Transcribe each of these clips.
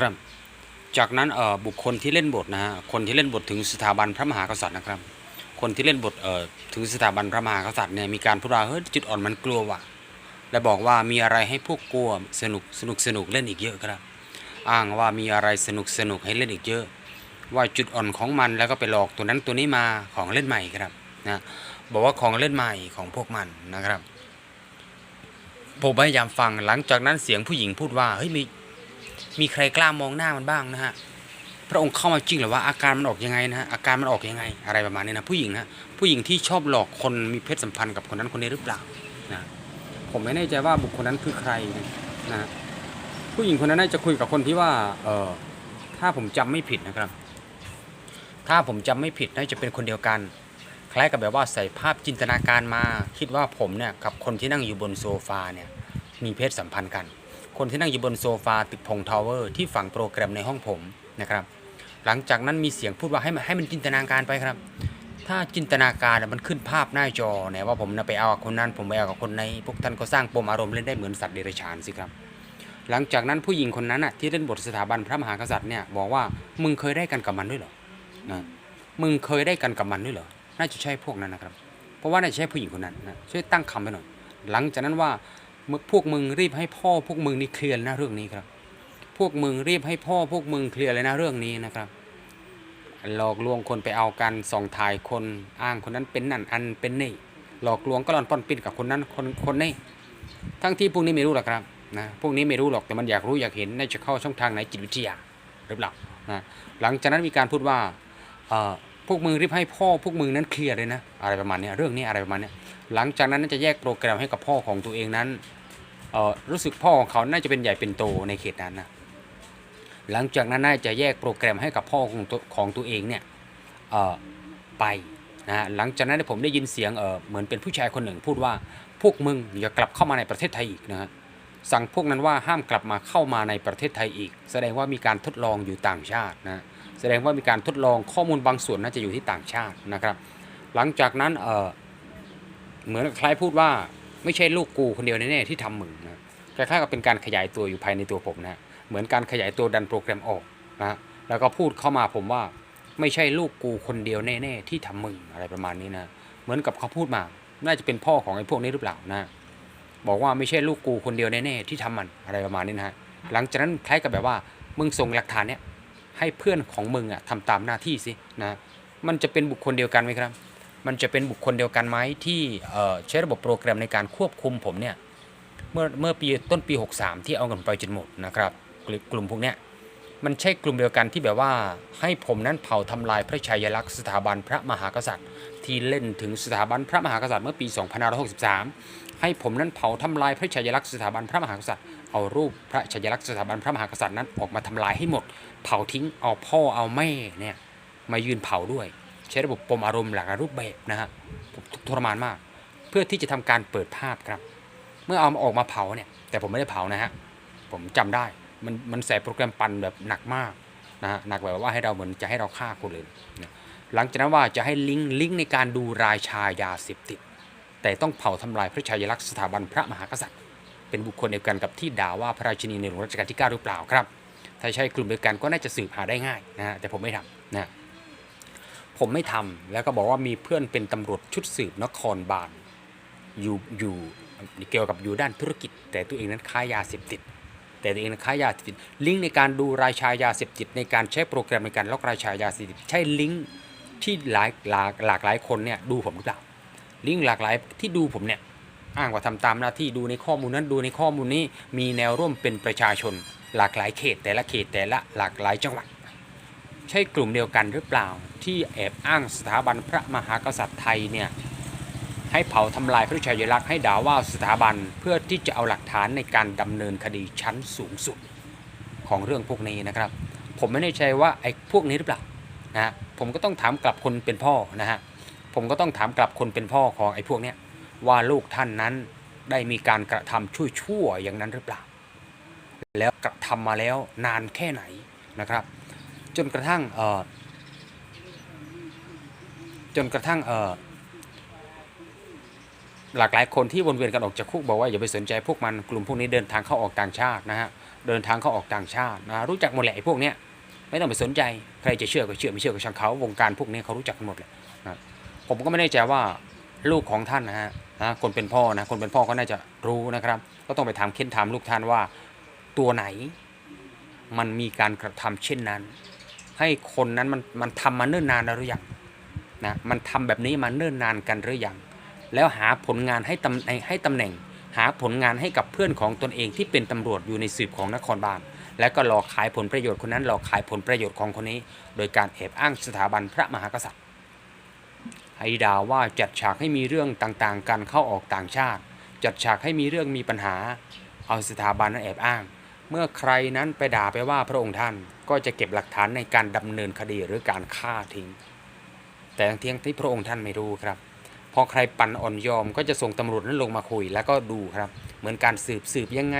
ครับ จากนั้นบุคคลที่เล่นบทนะฮะคนที่เล่นบทถึงสถาบันพระมหากษัตริย์นะครับ คนที่เล่นบทถึงสถาบันพระมหากษัตริย์เนี่ยมีการพูดว่าเฮ้ยจุดอ่อนมันกลัวว่ะและบอกว่ามีอะไรให้พวกกลัวสนุกสนุกสนุกเล่นอีกเยอะครับ อ้างว่ามีอะไรสนุกสนุกให้เล่นอีกเยอะ ว่าจุดอ่อนของมันแล้วก็ไปหลอกตัวนั้นตัวนี้มาของเล่นใหม่ครับนะบอกว่าของเล่นใหม่ของพวกมันนะครับผมพยายามฟังหลังจากนั้นเสียงผู้หญิงพูดว่าเฮ้ยมี มีใครกล้ามองหน้ามันบ้างนะฮะพระองค์เข้ามาจริงหรือว่าอาการมันออกยังไงนะฮะอาการมันออกยังไง อะไรประมาณนี้นะผู้หญิงนะผู้หญิงที่ชอบหลอกคนมีเพศสัมพันธ์กับคนนั้นคนนี้หรือเปล่านะผมไม่แน่ใจว่าบุคคลนั้นคือใครนะผู้หญิงคนนั้นน่าจะคุยกับคนที่ว่าเออถ้าผมจำไม่ผิดนะครับ ถ้าผมจำไม่ผิดน่าจะเป็นคนเดียวกัน คล้ายกับแบบว่าใส่ภาพจินตนาการมา คิดว่าผมเนี่ยกับคนที่นั่งอยู่บนโซฟาเนี่ยมีเพศสัมพันธ์กัน คนที่นั่งอยู่บนโซฟาตึกพงทาวเวอร์ที่ฝังโปรแกรมในห้องผมนะครับ หลังจากนั้นมีเสียงพูดว่าให้มันให้มันจินตนาการไปครับ ถ้าจินตนาการมันขึ้นภาพหน้าจอเนี่ยว่าผมนะไปเอากับคนนั้นผมไปเอากับคนในพวกท่านก็สร้างปมอารมณ์เล่นได้เหมือนสัตว์เดรัจฉานสิครับ หลังจากนั้นผู้หญิงคนนั้นน่ะที่เล่นบทสถาบันพระมหากษัตริย์เนี่ยบอกว่ามึงเคยได้กันกับมันด้วยเหรอนะมึงเคยได้กันกับมันด้วยเหรอน่าจะใช่พวกนั้นนะครับ เพราะว่าน่าจะใช่ผู้หญิงคนนั้นนะช่วยตั้งคำไปหน่อยหลังจากนั้นว่า พวกมึงรีบให้พ่อพวกมึงนี่เคลียร์นะเรื่องนี้ครับ พวกมึงรีบให้พ่อพวกมึงเคลียร์เลยนะเรื่องนี้นะครับ หลอกลวงคนไปเอากันส่องถ่ายคนอ้างคนนั้นเป็นนั่นอันเป็นนี่ หลอกลวงก็หลอนป้อนปิ้นกับคนนั้นคนคนนี้ทั้งที่พวกนี้ไม่รู้หรอกครับนะพวกนี้ไม่รู้หรอกแต่มันอยากรู้อยากเห็นน่าจะเข้าช่องทางไหนจิตวิทยาหรือเปล่านะหลังจากนั้นมีการพูดว่าเอ่อ พวกมึงรีบให้พ่อพวกมึงนั้นเคลียร์เลยนะอะไรประมาณนี้เรื่องนี้อะไรประมาณนี้หลังจากนั้นน่าจะแยกโปรแกรมให้กับพ่อของตัวเองนั้นเอ่อรู้สึกพ่อของเขาน่าจะเป็นใหญ่เป็นโตในเขตนั้นนะหลังจากนั้นน่าจะแยกโปรแกรมให้กับพ่อของตัวของตัวเองเนี่ยเอ่อไปนะหลังจากนั้นผมได้ยินเสียงเออเหมือนเป็นผู้ชายคนหนึ่งพูดว่าพวกมึงอย่ากลับเข้ามาในประเทศไทยอีกนะฮะสั่งพวกนั้นว่าห้ามกลับมาเข้ามาในประเทศไทยอีก แสดงว่ามีการทดลองอยู่ต่างชาตินะ แสดงว่ามีการทดลองข้อมูลบางส่วนน่าจะอยู่ที่ต่างชาตินะครับ หลังจากนั้นเออเหมือนคล้ายพูดว่าไม่ใช่ลูกกูคนเดียวแน่ๆที่ทำมึงนะคล้ายๆกับเป็นการขยายตัวอยู่ภายในตัวผมนะเหมือนการขยายตัวดันโปรแกรมออกนะแล้วก็พูดเข้ามาผมว่าไม่ใช่ลูกกูคนเดียวแน่ๆที่ทำมึงอะไรประมาณนี้นะเหมือนกับเขาพูดมา น่าจะเป็นพ่อของไอ้พวกนี้หรือเปล่านะบอกว่าไม่ใช่ลูกกูคนเดียวแน่ๆที่ทำมันอะไรประมาณนี้นะฮะหลังจากนั้นคล้ายกับแบบว่ามึงส่งหลักฐานเนี่ย ให้เพื่อนของมึงอะทำตามหน้าที่สินะมันจะเป็นบุคคลเดียวกันไหมครับ มันจะเป็นบุคคลเดียวกันไหมที่ใช้ระบบโปรแกรมในการควบคุมผมเนี่ยเมื่อเมื่อปีต้นปี 63 ที่เอาเงินไปจนหมดนะครับกลุ่มกลุ่มพวกเนี้ยมันใช่กลุ่มเดียวกันที่แบบว่าให้ผมนั้นเผาทำลายพระชัยลักษณ์สถาบันพระมหากษัตริย์ ที่เล่นถึงสถาบันพระมหากษัตริย์เมื่อปี 2563 ให้ผมนั้นเผาทำลายพระชัยลักษณ์สถาบันพระมหากษัตริย์ เอารูปพระชัยลักษณ์สถาบันพระมหากษัตริย์นั้นออกมาทำลายให้หมด เผาทิ้งเอาพ่อเอาแม่เนี่ยมายืนเผาด้วย ใช้ระบบปมอารมณ์หลากหลายรูปแบบนะฮะทุกทรมานมาก เพื่อที่จะทำการเปิดภาพครับ เมื่อเอามาออกมาเผาเนี่ยแต่ผมไม่ได้เผานะฮะผมจำได้มันมันใส่โปรแกรมปั่นแบบหนักมากนะฮะหนักแบบว่าให้เราเหมือนจะให้เราฆ่าคนเลยนะหลังจากนั้นว่าจะให้ลิงก์ลิงก์ในการดูรายชายาเสพติดแต่ต้องเผาทำลายพระชายลักษณ์สถาบันพระมหากษัตริย์ เป็นบุคคลเดียวกันกับที่ด่าว่าพระราชินีในหลวงรัชกาลที่ 9 หรือเปล่าครับ ถ้าใช่กลุ่มเดียวกันก็น่าจะสืบหาได้ง่ายนะฮะแต่ผมไม่ทำนะผมไม่ทำแล้วก็บอกว่ามีเพื่อนเป็นตำรวจชุดสืบนครบาลอยู่อยู่เกี่ยวกับอยู่ด้านธุรกิจ แต่ตัวเองนั้นค้ายาเสพติด แต่ตัวเองนั้นค้ายาเสพติด ลิงก์ในการดูรายชายาเสพติดในการใช้โปรแกรมในการล็อกรายชายาเสพติดใช่ลิงก์ที่หลายหลากหลากหลายคนเนี่ยดูผมหรือเปล่าลิงก์หลากหลายที่ดูผมเนี่ย อ้างว่าทำตามหน้าที่ดูในข้อมูลนั้นดูในข้อมูลนี้มีแนวร่วมเป็นประชาชน หลากหลายเขต แต่ละเขตแต่ละหลากหลายจังหวัด ใช่กลุ่มเดียวกันหรือเปล่า ที่แอบอ้างสถาบันพระมหากษัตริย์ไทยเนี่ยให้เผาทำลายพระชัยลักษณ์ให้ด่าว่าสถาบันเพื่อที่จะเอาหลักฐานในการดำเนินคดีชั้นสูงสุดของเรื่องพวกนี้นะครับ ผมไม่แน่ใจว่าไอ้พวกนี้หรือเปล่านะผมก็ต้องถามกลับคนเป็นพ่อนะฮะผมก็ต้องถามกลับคนเป็นพ่อของไอ้พวกเนี้ย ว่าลูกท่านนั้นได้มีการกระทำชั่วๆอย่างนั้นหรือเปล่า แล้วกระทำมาแล้วนานแค่ไหนนะครับ จนกระทั่งเอ่อจนกระทั่งเอ่อหลากหลายคนที่วนเวียนกันออกจากคุกบอกว่าอย่าไปสนใจพวกมันกลุ่มพวกนี้เดินทางเข้าออกต่างชาตินะฮะเดินทางเข้าออกต่างชาตินะรู้จักหมดแหละไอ้พวกเนี้ยไม่ต้องไปสนใจใครจะเชื่อก็เชื่อไม่เชื่อก็ช่างเขาวงการพวกนี้เขารู้จักกันหมดแหละนะผมก็ไม่แน่ใจว่าลูกของท่านนะฮะ นะคนเป็นพ่อนะคนเป็นพ่อก็น่าจะรู้นะครับ ก็ต้องไปถามเค้นถามลูกท่านว่าตัวไหนมันมีการกระทำเช่นนั้น ให้คนนั้นมันมันทำมาเนิ่นนานแล้วหรือยังนะมันทำแบบนี้มาเนิ่นนานกันหรือยังแล้วหาผลงานให้ตำให้ตำแหน่ง หาผลงานให้กับเพื่อนของตนเองที่เป็นตำรวจอยู่ในสืบของนครบาลแล้วก็หลอกขายผลประโยชน์คนนั้นหลอกขายผลประโยชน์ของคนนี้ โดยการแอบอ้างสถาบันพระมหากษัตริย์ ให้ด่าว่าจัดฉากให้มีเรื่องต่างๆกันเข้าออกต่างชาติ จัดฉากให้มีเรื่องมีปัญหา เอาสถาบันนั้นแอบอ้าง เมื่อใครนั้นไปด่าไปว่าพระองค์ท่านก็จะเก็บหลักฐานในการดำเนินคดีหรือการฆ่าทิ้ง แต่ทั้งที่ที่พระองค์ท่านไม่รู้ครับ พอใครปั่นอ่อนยอมก็จะส่งตำรวจนั้นลงมาคุย แล้วก็ดูครับ เหมือนการสืบสืบยังไง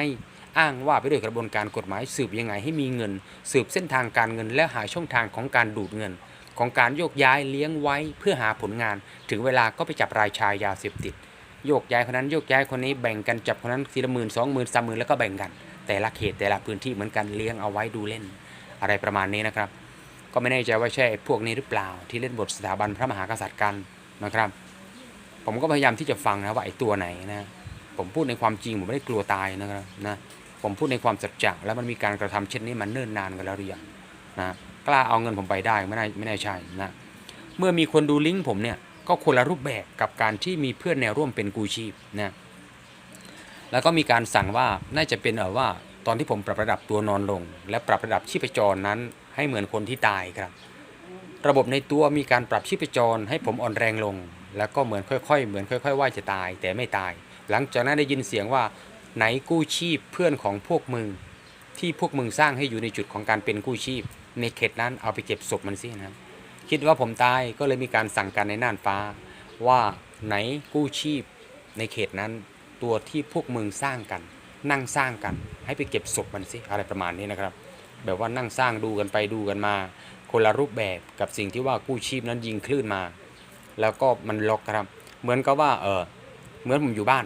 อ้างว่าไปด้วยกระบวนการกฎหมายสืบยังไงให้มีเงิน สืบเส้นทางการเงินและหาช่องทางของการดูดเงิน ของการโยกย้ายเลี้ยงไว้เพื่อหาผลงาน ถึงเวลาก็ไปจับรายชายยาเสพติด โยกย้ายคนนั้นโยกย้ายคนนี้แบ่งกันจับคนนั้นทีละหมื่นสองหมื่นสามหมื่นแล้วก็แบ่งกัน แต่ละเขตแต่ละพื้นที่เหมือนกันเลี้ยงเอาไว้ดูเล่น อะไรประมาณนี้นะครับ ก็ไม่แน่ใจว่าใช่พวกนี้หรือเปล่า ที่เล่นบทสถาบันพระมหากษัตริย์กันนะครับ ผมก็พยายามที่จะฟังนะว่าไอ้ตัวไหนนะผมพูดในความจริงผมไม่ได้กลัวตายนะครับนะผมพูดในความสัจจะแล้วมันมีการกระทำเช่นนี้มันเนิ่นนานกันแล้วหรือยังนะ กล้าเอาเงินผมไปได้ไม่น่าไม่น่าใช่นะเมื่อมีคนดูลิงก์ผมเนี่ยก็คนละรูปแบบกับการที่มีเพื่อนแนวร่วมเป็นกูชีพนะแล้วก็มีการสั่งว่าน่าจะเป็นเออว่าตอนที่ผมปรับระดับตัวนอนลง และปรับระดับชีพจรนั้น ให้เหมือนคนที่ตายครับ ระบบในตัวมีการปรับชีพจรให้ผมอ่อนแรงลง แล้วก็เหมือนค่อยๆ เหมือนค่อย ๆ ว่าจะตายแต่ไม่ตาย หลังจากนั้นได้ยินเสียงว่าไหนกู้ชีพเพื่อนของพวกมึงที่พวกมึงสร้างให้อยู่ในจุดของการเป็นกู้ชีพ ในเขตนั้นเอาไปเก็บศพมันสินะครับ คิดว่าผมตายก็เลยมีการสั่งการในน่านฟ้า ว่าไหนกู้ชีพในเขตนั้นตัวที่พวกมึงสร้างกัน นั่งสร้างกัน ให้ไปเก็บศพมันสิอะไรประมาณนี้นะครับ แบบว่านั่งสร้างดูกันไปดูกันมา คนละรูปแบบกับสิ่งที่ว่ากู้ชีพนั้นยิงคลื่นมา แล้วก็มันล็อกครับ เหมือนกับว่าเออเหมือนผมอยู่บ้าน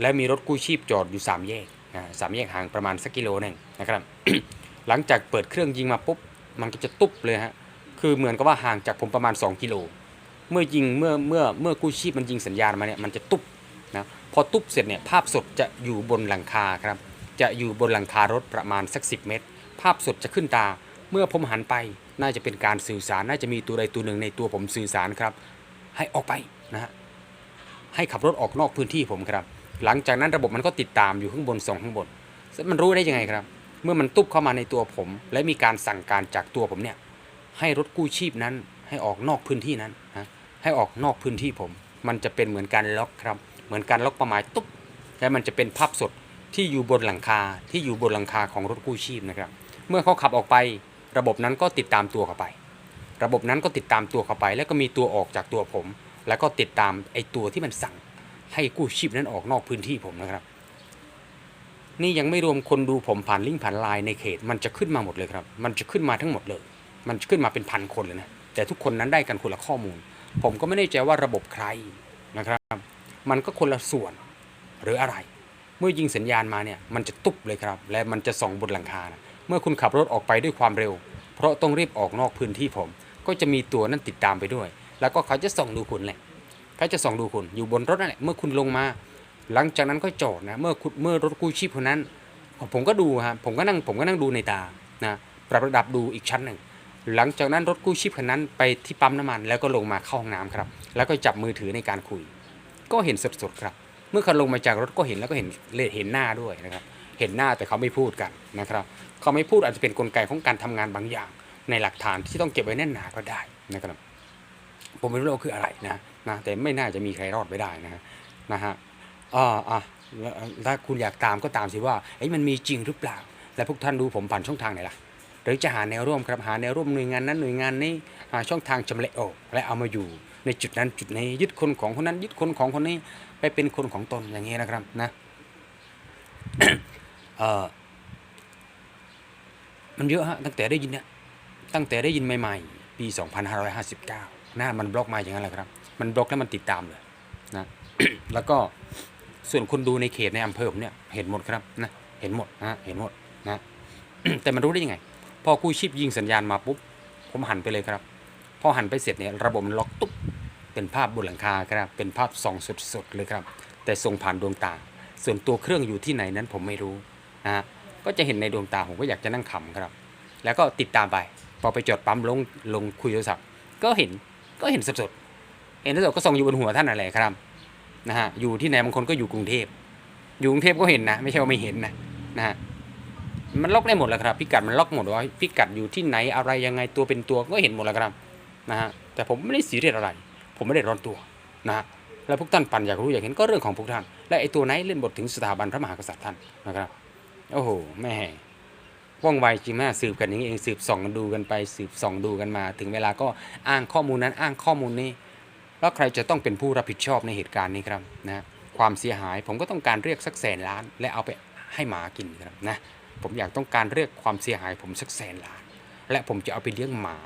แล้วมีรถกู้ชีพจอดอยู่ 3 แยกสามแยกห่างประมาณสักกิโลหนึ่งนะครับ หลังจากเปิดเครื่องยิงมาปุ๊บ มันก็จะตุ๊บเลยฮะ คือเหมือนกับว่าห่างจากผมประมาณ 2 กิโล เมื่อยิงเมื่อเมื่อเมื่อกู้ชีพมันยิงสัญญาณมาเนี่ยมันจะตุ๊บนะพอตุ๊บเสร็จเนี่ยภาพสดจะอยู่บนหลังคาครับ จะอยู่บนหลังคารถประมาณสัก 10 เมตร ภาพสดจะขึ้นตา เมื่อผมหันไปน่าจะเป็นการสื่อสารน่าจะมีตัวใดตัวหนึ่งในตัวผมสื่อสารครับ ให้ออกไปนะฮะให้ขับรถออกนอกพื้นที่ผมครับ หลังจากนั้นระบบมันก็ติดตามอยู่ข้างบนส่องข้างบนมันรู้ได้ยังไงครับ มื่อมันตุบเข้ามาในตัวผม และมีการสั่งการจากตัวผมเนี่ยให้รถกู้ชีพนั้นให้ออกนอกพื้นที่นั้นนะให้ออกนอกพื้นที่ผม มันจะเป็นเหมือนการล็อกครับ เหมือนการล็อกประมาณตุ๊บและมันจะเป็นภาพสดที่อยู่บนหลังคาที่อยู่บนหลังคาของรถกู้ชีพนะครับ เมื่อเขาขับออกไประบบนั้นก็ติดตามตัวเข้าไป ระบบนั้นก็ติดตามตัวเข้าไป แล้วก็มีตัวออกจากตัวผม แล้วก็ติดตามไอ้ตัวที่มันสั่งให้กู้ชีพนั้นออกนอกพื้นที่ผมนะครับ นี่ยังไม่รวมคนดูผมผ่านลิงก์ผ่านไลน์ในเขต มันจะขึ้นมาหมดเลยครับ มันจะขึ้นมาทั้งหมดเลย มันจะขึ้นมาเป็นพันคนเลยนะ แต่ทุกคนนั้นได้กันคนละข้อมูล ผมก็ไม่แน่ใจว่าระบบใครนะครับ มันก็คนละส่วนหรืออะไร เมื่อยิงสัญญาณมาเนี่ย มันจะตุ๊บเลยครับ และมันจะส่องบนหลังคานะเมื่อคุณขับรถออกไปด้วยความเร็ว เพราะต้องรีบออกนอกพื้นที่ผม ก็จะมีตัวนั้นติดตามไปด้วย แล้วก็เขาจะส่องดูคุณแหละ เขาจะส่องดูคุณอยู่บนรถนั่นแหละ เมื่อคุณลงมา หลังจากนั้นก็จอดนะเมื่อคุณเมื่อรถกู้ชีพคนนั้น ผมก็ดูฮะผมก็นั่งผมก็นั่งดูในตานะปรับระดับดูอีกชั้นหนึ่ง หลังจากนั้นรถกู้ชีพคันนั้นไปที่ปั๊มน้ำมัน แล้วก็ลงมาเข้าห้องน้ำครับ แล้วก็จับมือถือในการคุย ก็เห็นสดๆครับ เมื่อเขาลงมาจากรถก็เห็นแล้วก็เห็นเห็นหน้าด้วยนะครับ เห็นหน้าแต่เขาไม่พูดกันนะครับ เขาไม่พูดอาจจะเป็นกลไกของการทำงานบางอย่าง ในหลักฐานที่ต้องเก็บไว้แน่นหนาก็ได้นะครับ ผมไม่รู้ว่าคืออะไรนะนะแต่ไม่น่าจะมีใครรอดไปได้นะนะฮะ อ่าอะแล้วถ้าคุณอยากตามก็ตามสิว่าเอ้ยมันมีจริงหรือเปล่า และพวกท่านดูผมผ่านช่องทางไหนล่ะหรือจะหาแนวร่วมครับหาแนวร่วมหน่วยงานนั้นหน่วยงานนี้หาช่องทางจำเละออกและเอามาอยู่ในจุดนั้นจุดนี้ยึดคนของคนนั้นยึดคนของคนนี้ไปเป็นคนของตนอย่างนี้นะครับนะเออมันเยอะฮะตั้งแต่ได้ยินเนี่ยตั้งแต่ได้ยินใหม่ๆ ปี 2559หน้ามันบล็อกมาอย่างนั้นแหละครับ มันบล็อกแล้วมันติดตามเลยนะแล้วก็ ส่วนคนดูในเขตในอำเภอผมเนี่ยเห็นหมดครับนะเห็นหมดนะเห็นหมดนะแต่มันรู้ได้ยังไง พอกู้ชีพยิงสัญญาณมาปุ๊บผมหันไปเลยครับ พอหันไปเสร็จเนี่ยระบบมันล็อกตุ๊บเป็นภาพบนหลังคาครับเป็นภาพส่องสดๆเลยครับ แต่ส่งผ่านดวงตา ส่วนตัวเครื่องอยู่ที่ไหนนั้นผมไม่รู้นะฮะก็จะเห็นในดวงตาผมก็อยากจะนั่งขำครับ แล้วก็ติดตามไปพอไปจอดปั๊มลงลงคุยโทรศัพท์ก็เห็นก็เห็นสดๆเห็นสดก็ส่องอยู่บนหัวท่านอะไรครับ นะฮะอยู่ที่ไหนบางคนก็อยู่กรุงเทพอยู่กรุงเทพก็เห็นนะไม่ใช่ว่าไม่เห็นนะนะฮะมันล็อกได้หมดแล้วครับพิกัดมันล็อกหมดว่าพิกัดอยู่ที่ไหนอะไรยังไงตัวเป็นตัวก็เห็นหมดแล้วครับนะฮะแต่ผมไม่ได้สีเรียสอะไร ผมไม่ได้ร้อนตัวนะฮะแล้วพวกท่านปั่นอยากรู้อยากเห็นก็เรื่องของพวกท่าน และไอ้ตัวไหนเล่นบทถึงสถาบันพระมหากษัตริย์ท่านนะครับโอ้โหแม่ว่องไวจริงแม่สืบกันอย่างนี้เองสืบส่องกันดูกันไปสืบส่องดูกันมา ถึงเวลาก็อ้างข้อมูลนั้นอ้างข้อมูลนี้ แล้วใครจะต้องเป็นผู้รับผิดชอบในเหตุการณ์นี้ครับนะความเสียหายผมก็ต้องการเรียกสักแสนล้าน และเอาไปให้หมากินครับนะผมอยากต้องการเรียกความเสียหายผมสักแสนล้าน และผมจะเอาไปเลี้ยงหมา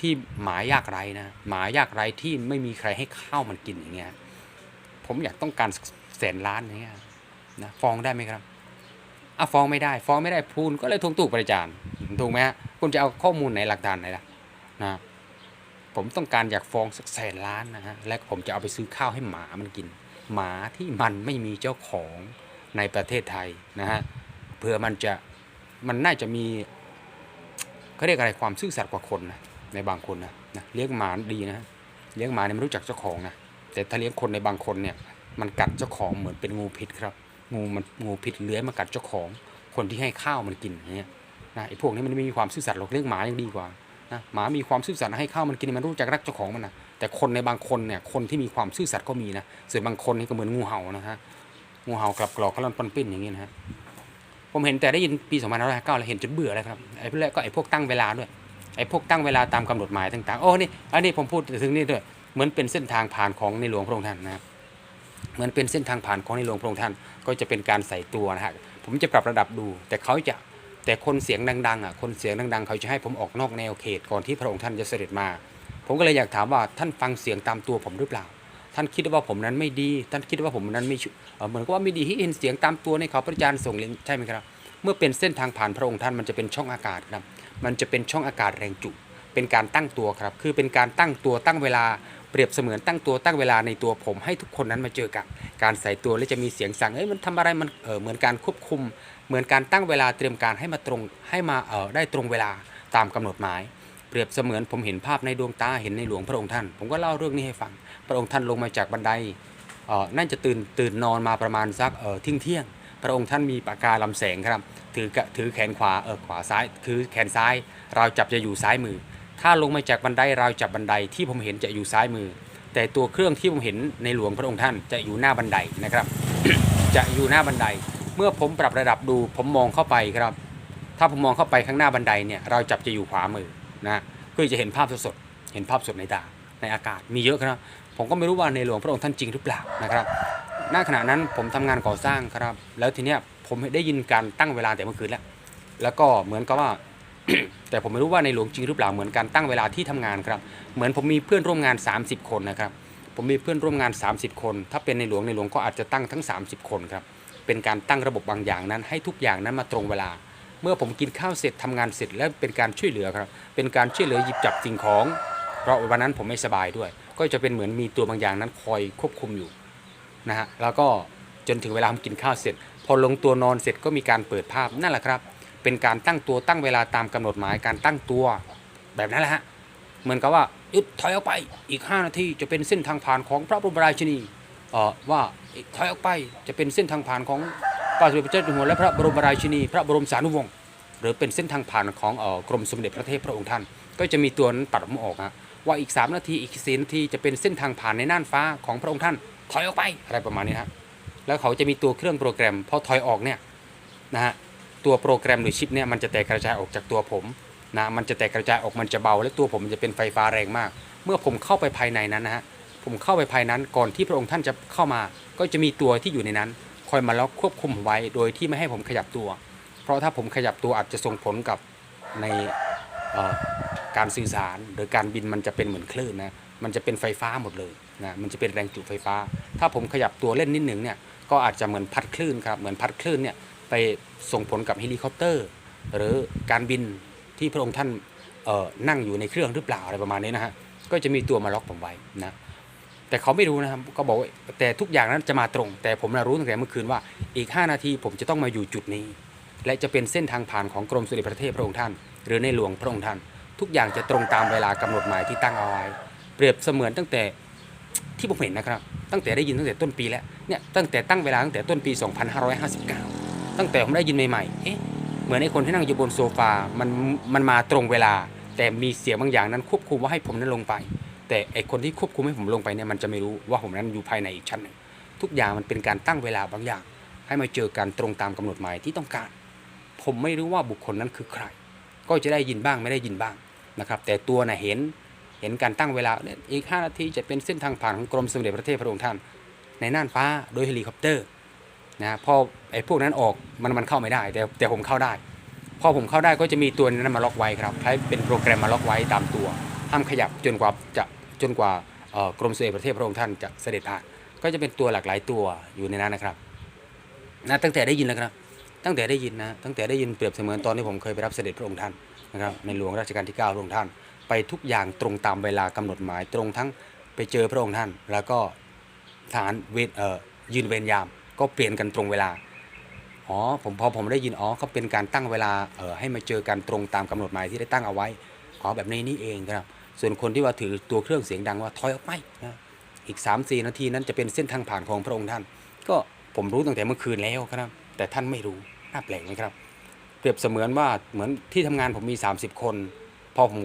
ที่หมายากไรนะหมายากไรที่ไม่มีใครให้ข้าวมันกินอย่างเงี้ยผมอยากต้องการสแสนล้านอย่างเงี้ยนะฟ้องได้ไหมครับอะฟ้องไม่ได้ ฟ้องไม่ได้พูนก็เลยทวงถูกประจานถูกไหมฮะคุณจะเอาข้อมูลไหนหลักฐานไหนล่ะนะ ผมต้องการอยากฟองสักแสนล้านนะฮะและผมจะเอาไปซื้อข้าวให้หมามันกิน หมาที่มันไม่มีเจ้าของในประเทศไทยนะฮะเพื่อมันจะมันน่าจะมีเขาเรียกอะไรความซื่อสัตย์กว่าคนนะในบางคนนะนะเลี้ยงหมาดีนะเลี้ยงหมาเนี่ยไม่รู้จักเจ้าของนะแต่ถ้าเลี้ยงคนในบางคนเนี่ยมันกัดเจ้าของเหมือนเป็นงูพิษครับ งูมันงูพิษเลื้อยมากัดเจ้าของ คนที่ให้ข้าวมันกินอย่างเงี้ยนะไอ้พวกนี้มันไม่มีความซื่อสัตย์หรอกเลี้ยงหมายังดีกว่า นะหมามีความซื่อสัตย์ให้ข้าวมันกินมันรู้จักรักเจ้าของมันนะแต่คนในบางคนเนี่ยคนที่มีความซื่อสัตย์ก็มีนะส่วนบางคนนี่ก็เหมือนงูเห่านะฮะงูเห่ากลับกรอกกระลอนปนปิ้นอย่างนี้นะฮะผมเห็นแต่ได้ยินปี2559แล้วเห็นจนเบื่อแล้วครับไอ้พวกแรกก็ไอ้พวกตั้งเวลาด้วยไอ้พวกตั้งเวลาตามกำหนดหมายต่างๆโอ้นี่อันนี้ผมพูดถึงนี่ด้วยเหมือนเป็นเส้นทางผ่านของในหลวงพระองค์ท่านนะครับเหมือนเป็นเส้นทางผ่านของในหลวงพระองค์ท่านก็จะเป็นการใส่ตัวนะฮะผมจะปรับระดับดู แต่เขาจะ แต่คนเสียงดังๆอะคนเสียงดังๆ เขาจะให้ผมออกนอกแนวเขตก่อนที่พระองค์ท่านจะเสด็จมา ผมก็เลยอยากถามว่าท่านฟังเสียงตามตัวผมหรือเปล่า ท่านคิดว่าผมนั้นไม่ดี ท่านคิดว่าผมนั้นไม่ชุเอ่อเหมือนกับว่าไม่ดีที่เห็นเสียงตามตัวในเขาพระจารย์ส่งเลี้ยงใช่ไหมครับ เมื่อเป็นเส้นทางผ่านพระองค์ท่านมันจะเป็นช่องอากาศครับมันจะเป็นช่องอากาศแรงจุเป็นการตั้งตัวครับ คือเป็นการตั้งตัวตั้งเวลาเปรียบเสมือนตั้งตัวตั้งเวลาในตัวผมให้ทุกคนนั้นมาเจอกัน การใส่ตัวและจะมีเสียงสั่งเอ้ยมันทำอะไรมันเออเหมือนการควบคุม เหมือนการตั้งเวลาเตรียมการให้มาตรงให้มาเออได้ตรงเวลาตามกำหนดหมาย เปรียบเสมือนผมเห็นภาพในดวงตาเห็นในหลวงพระองค์ท่าน ผมก็เล่าเรื่องนี้ให้ฟัง พระองค์ท่านลงมาจากบันไดเออน่าจะตื่นตื่นนอนมาประมาณสักเออที่ยงเที่ยง พระองค์ท่านมีปากกาลำแสงครับ ถือกถือแขนขวาเออขวาซ้ายคือแขนซ้าย เราจับจะอยู่ซ้ายมือ ถ้าลงมาจากบันไดเราจับบันไดที่ผมเห็นจะอยู่ซ้ายมือ แต่ตัวเครื่องที่ผมเห็นในหลวงพระองค์ท่านจะอยู่หน้าบันไดนะครับ จะอยู่หน้าบันได เมื่อผมปรับระดับดูผมมองเข้าไปครับ ถ้าผมมองเข้าไปข้างหน้าบันไดเนี่ยเราจับจะอยู่ขวามือนะก็จะเห็นภาพสดๆเห็นภาพสดในตาในอากาศมีเยอะครับ ผมก็ไม่รู้ว่าในหลวงพระองค์ท่านจริงหรือเปล่านะครับณขณะนั้นผมทำงานก่อสร้างครับ แล้วทีเนี้ยผมได้ยินการตั้งเวลาแต่เมื่อคืนแล้ว แล้วก็เหมือนกับว่า แต่ผมไม่รู้ว่าในหลวงจริงหรือเปล่าเหมือนการตั้งเวลาที่ทำงานครับ เหมือนผมมีเพื่อนร่วมงาน 30 คนนะครับ ผมมีเพื่อนร่วมงาน 30 คน ถ้าเป็นในหลวงในหลวงก็อาจจะตั้งทั้ง 30 คนครับ เป็นการตั้งระบบบางอย่างนั้น ให้ทุกอย่างนั้นมาตรงเวลา เมื่อผมกินข้าวเสร็จทำงานเสร็จแล้วเป็นการช่วยเหลือครับ เป็นการช่วยเหลือหยิบจับสิ่งของ เพราะวันนั้นผมไม่สบายด้วย ก็จะเป็นเหมือนมีตัวบางอย่างนั้นคอยควบคุมอยู่นะฮะแล้วก็จนถึงเวลาผมกินข้าวเสร็จ พอลงตัวนอนเสร็จก็มีการเปิดภาพนั่นแหละครับ เป็นการตั้งตัวตั้งเวลาตามกำหนดหมายการตั้งตัวแบบนั้นแหละฮะเหมือนกับว่ายุดถอยออกไปอีก 5 นาทีจะเป็นเส้นทางผ่านของพระบรมราชินีเอ่อว่า ถอยออกไปจะเป็นเส้นทางผ่านของพระสมเด็จพระเจ้าอยู่หัวและพระบรมราชินี พระบรมสานุวงศ์หรือเป็นเส้นทางผ่านของออกรมสมเด็จพระเทพพระองค์ท่าน ก็จะมีตัวนั้นตัดผมออกฮะว่าอีก 3 นาทีอีก4นาทีจะเป็นเส้นทางผ่านในน่านฟ้าของพระองค์ท่าน ถอยออกไปอะไรประมาณนี้ฮะแล้วเขาจะมีตัวเครื่องโปรแกรมพอถอยออกเนี่ยนะฮะตัวโปรแกรมหรือชิปเนี่ยมันจะแตกกระจายออกจากตัวผมนะมันจะแตกกระจายออกมันจะเบา และตัวผมมันจะเป็นไฟฟ้าแรงมาก เมื่อผมเข้าไปภายในนั้นนะฮะ ผมเข้าไปภายนั้นก่อนที่พระองค์ท่านจะเข้ามา ก็จะมีตัวที่อยู่ในนั้น คอยมาล็อกควบคุมไว้โดยที่ไม่ให้ผมขยับตัว เพราะถ้าผมขยับตัวอาจจะส่งผลกับในการสื่อสารหรือการบินมันจะเป็นเหมือนคลื่นนะมันจะเป็นไฟฟ้าหมดเลยนะมันจะเป็นแรงจุไฟฟ้า ถ้าผมขยับตัวเล่นนิดหนึ่งเนี่ยก็อาจจะเหมือนพัดคลื่นครับเหมือนพัดคลื่นเนี่ยไปส่งผลกับเฮลิคอปเตอร์ หรือการบินที่พระองค์ท่านนั่งอยู่ในเครื่องหรือเปล่าอะไรประมาณนี้นะฮะก็จะมีตัวมาล็อกผมไว้นะ แต่เขาไม่รู้นะครับก็บอกว่าแต่ทุกอย่างนั้นจะมาตรง แต่ผมนะรู้ตั้งแต่เมื่อคืนว่าอีก 5 นาทีผมจะต้องมาอยู่จุดนี้ และจะเป็นเส้นทางผ่านของกรมสุริประเทศพระองค์ท่าน หรือในหลวงพระองค์ท่าน ทุกอย่างจะตรงตามเวลากำหนดหมายที่ตั้งเอาไว้เปรียบเสมือนตั้งแต่ที่ผมเห็นนะครับ ตั้งแต่ได้ยินตั้งแต่ต้นปีแล้วเนี่ยตั้งแต่ตั้งเวลาตั้งแต่ต้นปี 2559 ตั้งแต่ผมได้ยินใหม่ๆเอ๊ะเหมือนไอ้คนที่นั่งอยู่บนโซฟามันมันมาตรงเวลา แต่มีเสียงบางอย่างนั้นควบคุมว่าให้ผมนั้นลงไป แต่ไอคนที่ควบคุมให้ผมลงไปเนี่ยมันจะไม่รู้ว่าผมนั้นอยู่ภายในอีกชั้นหนึ่งทุกอย่างมันเป็นการตั้งเวลาบางอย่าง ให้มาเจอกันตรงตามกำหนดหมายที่ต้องการ ผมไม่รู้ว่าบุคคลนั้นคือใคร ก็จะได้ยินบ้างไม่ได้ยินบ้างนะครับแต่ตัวน่ะเห็นเห็นการตั้งเวลาเนี่ยอีก 5 นาทีจะเป็นเส้นทางผ่านของกรมสมเด็จพระเทพพระองค์ท่าน ในน่านฟ้าโดยเฮลิคอปเตอร์นะพอไอ้พวกนั้นออกมันมันเข้าไม่ได้ แต่แต่ผมเข้าได้ พอผมเข้าได้ก็จะมีตัวนั้นมาล็อกไว้ครับคล้เป็นโปรแกรมมาล็อกไว้ตามตัว ห้ามขยับจนกว่าจะ จนกว่ากรมสมเด็จพระเทพพระองค์ท่านจะเสด็จผ่านก็จะเป็นตัวหลากหลายตัวอยู่ในนั้นนะครับนะตั้งแต่ได้ยินแล้วครับ ตั้งแต่ได้ยินนะตั้งแต่ได้ยินเปรียบเสมือนตอนที่ผมเคยไปรับเสด็จพระองค์ท่านนะครับในหลวงรัชกาลที่9พระองค์ท่าน ไปทุกอย่างตรงตามเวลากำหนดหมายตรงทั้งไปเจอพระองค์ท่าน แล้วก็ทหารเวรเอ่อยืนเวรยาม ก็เปลี่ยนกันตรงเวลาอ๋อผมพอผมได้ยินอ๋อเขาเป็นการตั้งเวลาเอ่อให้มาเจอกันตรงตามกำหนดหมายที่ได้ตั้งเอาไว้อ๋อแบบนี้นี่เองครับ ส่วนคนที่ว่าถือตัวเครื่องเสียงดังว่าถอยออกไปนะอีก 3-4 นาทีนั้นจะเป็นเส้นทางผ่านของพระองค์ท่าน ก็ผมรู้ตั้งแต่เมื่อคืนแล้วครับ แต่ท่านไม่รู้น่าแปลกไหมครับ เปรียบเสมือนว่าเหมือนที่ทำงานผมมี 30 คน พอผม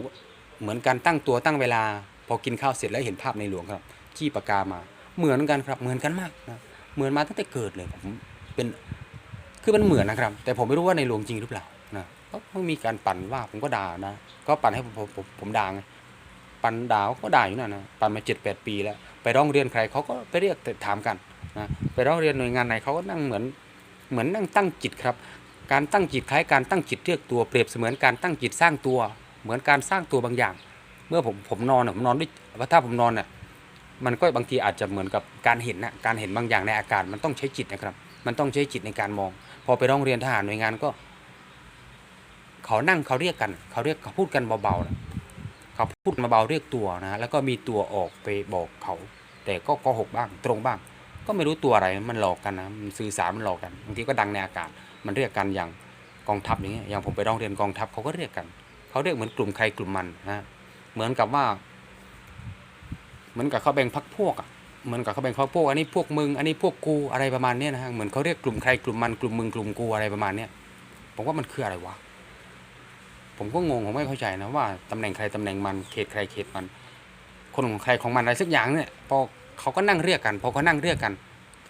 เหมือนการตั้งตัวตั้งเวลา พอกินข้าวเสร็จแล้วเห็นภาพในหลวงครับจี้ปากกามา เหมือนกันครับเหมือนกันมากนะเหมือนมาตั้งแต่เกิดเลยผมเป็นคือมันเหมือนนะครับ แต่ผมไม่รู้ว่าในหลวงจริงหรือเปล่านะก็มีการปั่นว่าผมก็ด่านะ ก็ปั่นให้ผมผมผมผมด่าไง ปันดาวก็ด่าอยู่นั่นนะปันมาเจ็ดแปดปีแล้ว ไปร้องเรียนใครเขาก็ไปเรียกถามกันนะไปร้องเรียนหน่วยงานไหนเขาก็นั่งเหมือนเหมือนนั่งตั้งจิตครับ การตั้งจิตคล้ายการตั้งจิตเรียกตัวเปรียบเสมือนการตั้งจิตสร้างตัว เหมือนการสร้างตัวบางอย่าง เมื่อผมผมนอนผมนอนด้วยว่าถ้าผมนอนน่ะมันก็บางทีอาจจะเหมือนกับการเห็นนะการเห็นบางอย่างในอากาศมันต้องใช้จิตนะครับ มันต้องใช้จิตในการมอง พอไปร้องเรียนทหารหน่วยงานก็ เขานั่งเขาเรียกกัน เขาเรียกเขาพูดกันเบาๆนะ เขาพูดมาเบาเรียกตัวนะแล้วก็มีตัวออกไปบอกเขา แต่ก็โกหกบ้างตรงบ้าง ก็ไม่รู้ตัวอะไรมันหลอกกันนะมันสื่อสารมันหลอกกันบางทีก็ดังในอากาศมันเรียกกันอย่างกองทัพอย่างเงี้ยอย่างผมไปร้องเรียนกองทัพเขาก็เรียกกันเขาเรียกเหมือนกลุ่มใครกลุ่มมันนะเหมือนกับว่าเหมือนกับเขาแบ่งพักพวกอะเหมือนกับเขาแบ่งพักพวก อันนี้พวกมึงอันนี้พวกกูอะไรประมาณเนี้ยนะฮะเหมือนเขาเรียกกลุ่มใครกลุ่มมันกลุ่มมึงกลุ่มกูอะไรประมาณเนี้ยผมว่ามันคืออะไรวะ ผมก็งงผมไม่เข้าใจนะว่าตำแหน่งใครตำแหน่งมันเขตใครเขตมัน คนของใครของมันอะไรสักอย่างเนี่ยพอเขาก็นั่งเรียกกันพอเขานั่งเรียกกัน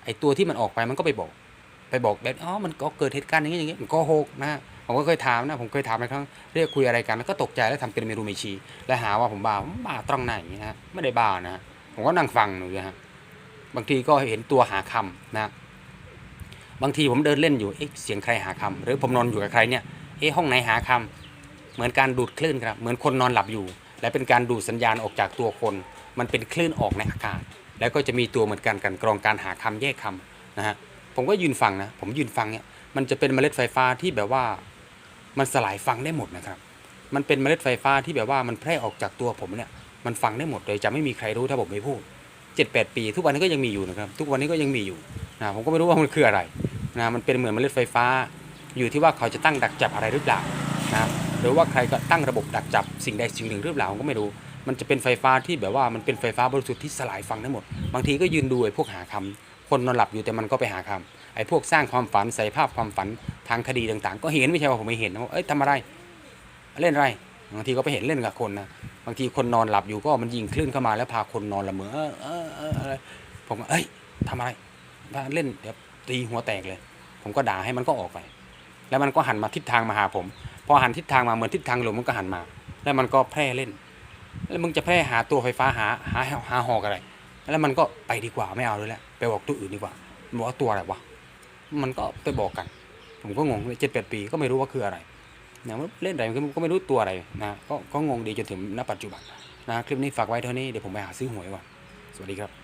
ไอตัวที่มันออกไปมันก็ไปบอก ไปบอกแบบอ๋อมันก็เกิดเหตุการณ์อย่างนี้อย่างนี้มันก็โหกนะผมก็เคยถามนะผมเคยถามในครั้งเรียกคุยอะไรกันแล้วก็ตกใจแล้วทำเป็นเมรูเมชี และหาว่าผมบ้าผมบ้าตรงไหนนะฮะไม่ได้บ้านะผมก็นั่งฟังอยู่นะฮะบางทีก็เห็นตัวหาคำนะบางทีผมเดินเล่นอยู่เอ๊ะเสียงใครหาคำหรือผมนอนอยู่กับใครเนี่ยเอ๊ะห้องไหนหาคำ เหมือนการดูดคลื่นครับเหมือนคนนอนหลับอยู่ และเป็นการดูดสัญญาณออกจากตัวคน มันเป็นคลื่นออกในอากาศ แล้วก็จะมีตัวเหมือนกันกันกรองการหาคำแยกคำนะฮะผมก็ยืนฟังนะผมยืนฟังเนี่ยมันจะเป็นเมล็ดไฟฟ้าที่แบบว่ามันสลายฟังได้หมดนะครับ มันเป็นเมล็ดไฟฟ้าที่แบบว่ามันแพร่ออกจากตัวผมเนี่ยมันฟังได้หมดเลยจะไม่มีใครรู้ถ้าผมไม่พูดเจ็ดแปดปี ทุกวันนี้ก็ยังมีอยู่นะครับ ทุกวันนี้ก็ยังมีอยู่นะผมก็ไม่รู้ว่ามันคืออะไรนะมันเป็นเหมือนเมล็ดไฟฟ้า อยู่ที่ว่าเขาจะตั้งดักจับอะไรหรือเปล่า หรือว่าใครก็ตั้งระบบดักจับสิ่งใดสิ่งหนึ่งหรือเปล่าผมก็ไม่รู้ มันจะเป็นไฟฟ้าที่แบบว่ามันเป็นไฟฟ้าบริสุทธิ์ที่สลายฟังได้หมด บางทีก็ยืนดูไอ้พวกหาคำคนนอนหลับอยู่แต่มันก็ไปหาคำไอ้พวกสร้างความฝันใส่ภาพความฝันทางคดีต่างๆ ก็เห็นไม่ใช่ว่าผมไม่เห็นนะว่าเอ้ยทำอะไร เล่นอะไร บางทีก็ไปเห็นเล่นกับคนนะ บางทีคนนอนหลับอยู่ก็มันยิงคลื่นเข้ามาแล้วพาคนนอนละเมอเออเอออะไรผมก็เอ้ยทำอะไรเล่นเดี๋ยวตีหัวแตกเลย ผมก็ด่าให้มันก็ออกไป แล้วมันก็หันมาทิศทางมาหาผม พอหันทิศทางมาเหมือนทิศทางลมมันก็หันมา แล้วมันก็แพร่เล่น แล้วมึงจะแพร่หาตัวไฟฟ้าหาหาหาหอกอะไร แล้วมันก็ไปดีกว่าไม่เอาเลยแหละไปบอกตัวอื่นดีกว่าบอกว่าตัวอะไรวะมันก็ไปบอกกัน ผมก็งงเจ็ดแปดปีก็ไม่รู้ว่าคืออะไรนะว่าเล่นอะไรก็ไม่รู้ตัวอะไรนะก็ก็งงดีจนถึงณปัจจุบันนะคลิปนี้ฝากไว้เท่านี้เดี๋ยวผมไปหาซื้อหวยก่อนสวัสดีครับ